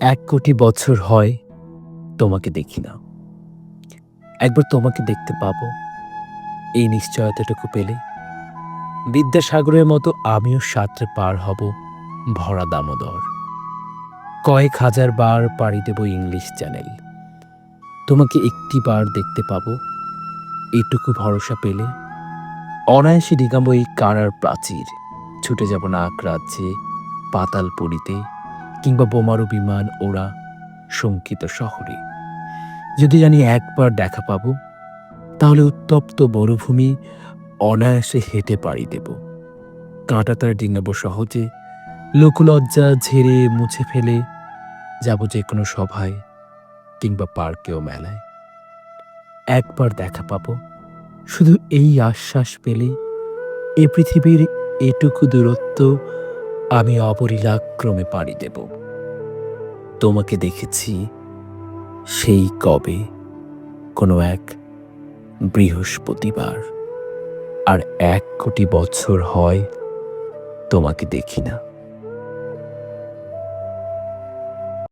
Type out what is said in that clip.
এক কোটি বছর হয় তোমাকে দেখি না। একবার তোমাকে দেখতে পাবো। এই নিশ্চয়তাটুকু পেলে বিদ্যাসাগরের মতো আমিও সাঁতরে পার হব ভরা দামোদর। কয়েক হাজার বার পাড়ি দেব ইংলিশ চ্যানেল। তোমাকে একটি বার দেখতে পাবো। এটুকু ভরসা পেলে অনায়াসে ডিগাম্ব এই কারার প্রাচীর ছুটে যাব নাক রাজ্যে পাতাল পুরীতে কিংবা বোমারু বিমান ওরা শঙ্কিত শহরে। যদি জানি একবার দেখা পাবো, তাহলে উত্তপ্ত মরুভূমি অনায়াসে হেঁটে পাড়ি দেব। কাঁটা তার ডিঙাবো সহজে, লোকলজ্জা ঝেড়ে মুছে ফেলে যাব যে কোনো সভায় কিংবা পার্কেও মেলায়। একবার দেখা পাবো, শুধু এই আশ্বাস পেলে এ পৃথিবীর এটুকু দূরত্ব আমি অবলীলাক্রমে পাড়ি দেব। তোমাকে দেখেছি সেই কবে কোনো এক বৃহস্পতিবার। আর এক কোটি বছর হয় তোমাকে দেখি না।